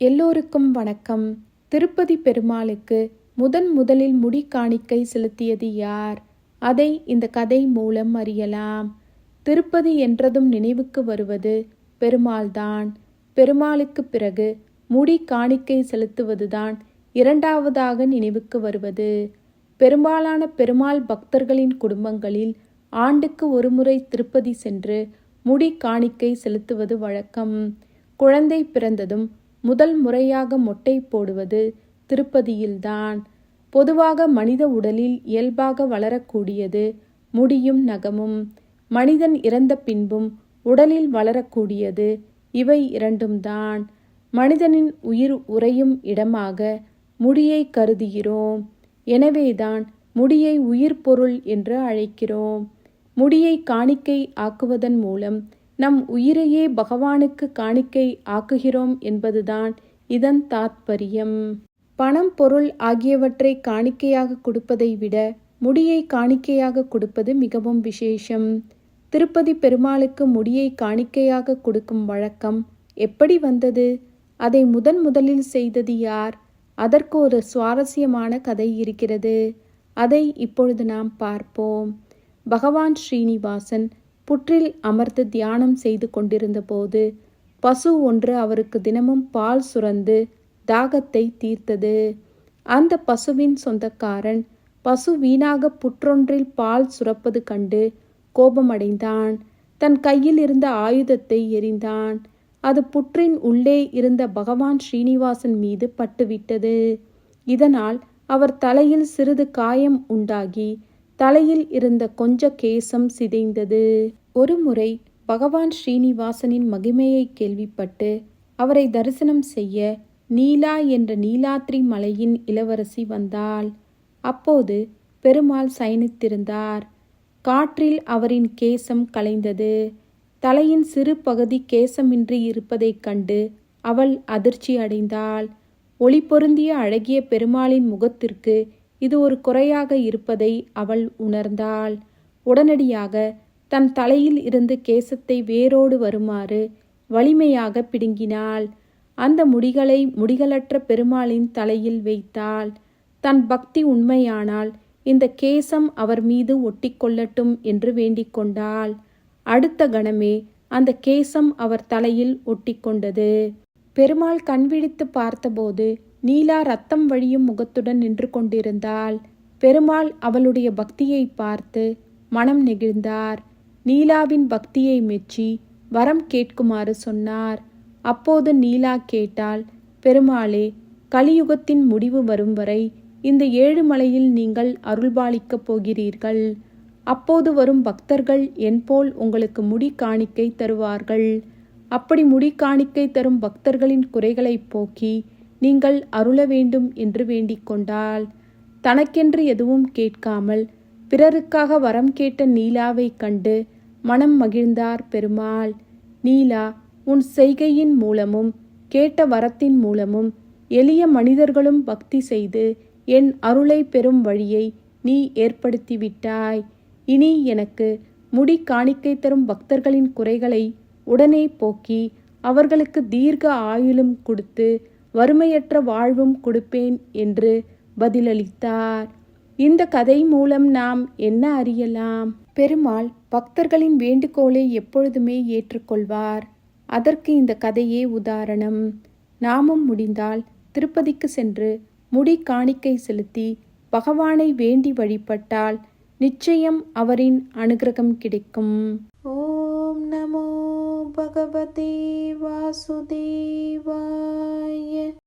எல்லோருக்கும் வணக்கம். திருப்பதி பெருமாளுக்கு முதன் முதலில் முடி காணிக்கை செலுத்தியது யார்? அதை இந்த கதை மூலம் அறியலாம். திருப்பதி என்றதும் நினைவுக்கு வருவது பெருமாள்தான். பெருமாளுக்கு பிறகு முடி காணிக்கை செலுத்துவதுதான் இரண்டாவதாக நினைவுக்கு வருவது. பெரும்பாலான பெருமாள் பக்தர்களின் குடும்பங்களில் ஆண்டுக்கு ஒருமுறை திருப்பதி சென்று முடி காணிக்கை செலுத்துவது வழக்கம். குழந்தை பிறந்ததும் முதல் முறையாக மொட்டை போடுவது திருப்பதியில்தான். பொதுவாக மனித உடலில் இயல்பாக வளரக்கூடியது முடியும் நகமும். மனிதன் இறந்த பின்பும் உடலில் வளரக்கூடியது இவை இரண்டும்தான். மனிதனின் உயிர் உறையும் இடமாக முடியை கருதுகிறோம். எனவேதான் முடியை உயிர் பொருள் என்று அழைக்கிறோம். முடியை காணிக்கை ஆக்குவதன் மூலம் நம் உயிரையே பகவானுக்கு காணிக்கை ஆக்குகிறோம் என்பதுதான் இதன் தாத்பரியம். பணம் பொருள் ஆகியவற்றை காணிக்கையாக கொடுப்பதை விட முடியை காணிக்கையாக கொடுப்பது மிகவும் விசேஷம். திருப்பதி பெருமாளுக்கு முடியை காணிக்கையாக கொடுக்கும் வழக்கம் எப்படி வந்தது? அதை முதன் முதலில் செய்தது யார்? அதற்கு ஒரு சுவாரஸ்யமான கதை இருக்கிறது. அதை இப்பொழுது நாம் பார்ப்போம். பகவான் ஸ்ரீனிவாசன் புற்றில் அமர்ந்து தியானம் செய்து கொண்டிருந்தபோது பசு ஒன்று அவருக்கு தினமும் பால் சுரந்து தாகத்தை தீர்த்தது. அந்த பசுவின் சொந்தக்காரன் பசு வீணாக புற்றொன்றில் பால் சுரப்பது கண்டு கோபமடைந்தான். தன் கையில் இருந்த ஆயுதத்தை எறிந்தான். அது புற்றின் உள்ளே இருந்த பகவான் ஸ்ரீனிவாசன் மீது பட்டுவிட்டது. இதனால் அவர் தலையில் சிறிது காயம் உண்டாகி தலையில் இருந்த கொஞ்ச கேசம் சிதைந்தது. ஒருமுறை பகவான் ஸ்ரீனிவாசனின் மகிமையை கேள்விப்பட்டு அவரை தரிசனம் செய்ய நீலா என்ற நீலாத்ரி மலையின் இளவரசி வந்தாள். அப்போது பெருமாள் சயனித்திருந்தார். காற்றில் அவரின் கேசம் கலைந்தது. தலையின் சிறு பகுதி கேசமின்றி இருப்பதைக் கண்டு அவள் அதிர்ச்சி அடைந்தாள் ஒளி பொருந்திய அழகிய பெருமாளின் முகத்திற்கு இது ஒரு குறையாக இருப்பதை அவள் உணர்ந்தாள். உடனடியாக தன் தலையில் இருந்து கேசத்தை வேரோடு வருமாறு வலிமையாக பிடுங்கினாள். அந்த முடிகளை முடிகளற்ற பெருமாளின் தலையில் வைத்தாள். தன் பக்தி உண்மையானால் இந்த கேசம் அவர் மீது ஒட்டிக்கொள்ளட்டும் என்று வேண்டிக் கொண்டாள். அடுத்த கணமே அந்த கேசம் அவர் தலையில் ஒட்டிக்கொண்டது. பெருமாள் கண்விழித்து பார்த்தபோது நீலா ரத்தம் வழியும் முகத்துடன் நின்று கொண்டிருந்தாள். பெருமாள் அவளுடைய பக்தியை பார்த்து மனம் நெகிழ்ந்தார். நீலாவின் பக்தியை மெச்சி வரம் கேட்குமாறு சொன்னார். அப்போது நீலா கேட்டால் பெருமாளே கலியுகத்தின் முடிவு வரும் வரை இந்த ஏழுமலையில் நீங்கள் அருள்பாலிக்கப் போகிறீர்கள். அப்போது வரும் பக்தர்கள் என்போல் உங்களுக்கு முடி காணிக்கை தருவார்கள். அப்படி முடி காணிக்கை தரும் பக்தர்களின் குறைகளை போக்கி நீங்கள் அருள வேண்டும் என்று வேண்டிக் கொண்டாள். தனக்கென்று எதுவும் கேட்காமல் பிறருக்காக வரம் கேட்ட நீலாவை கண்டு மனம் மகிழ்ந்தார் பெருமாள். நீலா உன் செய்கையின் மூலமும் கேட்ட வரத்தின் மூலமும் எளிய மனிதர்களும் பக்தி செய்து என் அருளை பெறும் வழியை நீ ஏற்படுத்திவிட்டாய். இனி எனக்கு முடி காணிக்கை தரும் பக்தர்களின் குறைகளை உடனே போக்கி அவர்களுக்கு தீர்க்க ஆயுளும் கொடுத்து வறுமையற்ற வாழ்வும் கொடுப்பேன் என்று பதிலளித்தார். இந்த கதை மூலம் நாம் என்ன அறியலாம்? பெருமாள் பக்தர்களின் வேண்டுகோளை எப்பொழுதுமே ஏற்றுக்கொள்வார். அதற்கு இந்த கதையே உதாரணம். நாமும் முடிந்தால் திருப்பதிக்கு சென்று முடி காணிக்கை செலுத்தி பகவானை வேண்டி வழிபட்டால் நிச்சயம் அவரின் அனுகிரகம் கிடைக்கும். ஓம் நமோ भगवते वासुदेवाय।